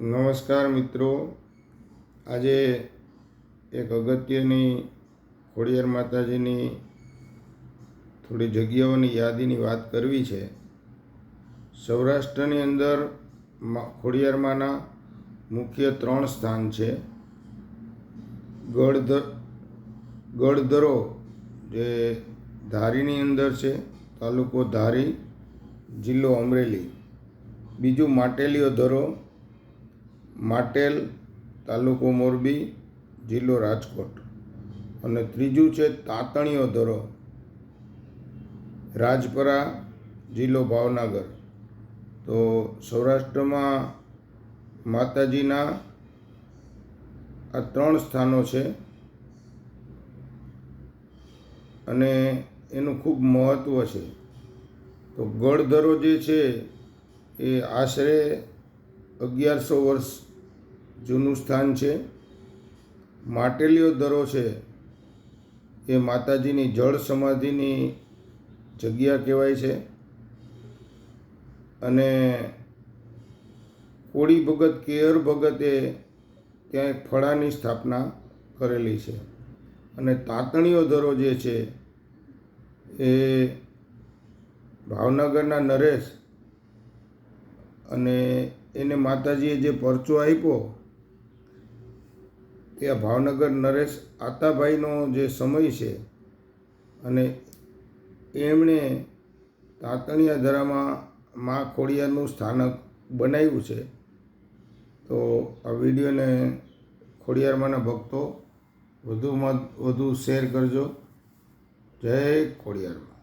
નમસ્કાર મિત્રો. આજે એક અગત્યની ખોડિયાર માતાજીની થોડી જગ્યાઓની યાદીની વાત કરવી છે. સૌરાષ્ટ્રની અંદર ખોડિયારમાંના મુખ્ય ત્રણ સ્થાન છે. ગળધ, ગળધરો જે ધારીની અંદર છે, તાલુકો ધારી, જિલ્લો અમરેલી. બીજું માટેલીઓ ધરો માટેલ તાલુકો મોરબી જિલ્લો રાજકોટ. અને ત્રીજું છે તાતણીઓ ધરો, રાજપરા જિલ્લો ભાવનગર. તો સૌરાષ્ટ્રમાં માતાજીના આ ત્રણ સ્થાનો છે. અને એનું ખૂબ મહત્ત્વ છે. તો ગળધરો જે છે એ આશરે અગિયારસો વર્ષ જૂનું સ્થાન છે. માટેલીઓ દરો છે. એ માતાજીની જળ સમાધિની જગ્યા કહેવાય છે. અને કોળી ભગત, કેયર ભગતે ત્યાં એક ફળાની સ્થાપના કરેલી છે. અને તાતણીઓ દરો જે છે એ ભાવનગરના નરેશ અને એને માતાજીએ જે પરચો આપ્યો આ ભાવનગર નરેશ આતાભાઈનો જે સમય છે અને એમણે તાતણિયા ધરામાં મા ખોડિયારનું સ્થાનક બનાવ્યું છે, તો આ વિડીયોને ખોડિયારમાંના ભક્તો વધુમાં વધુ શેર કરજો. જય ખોડિયારમાં.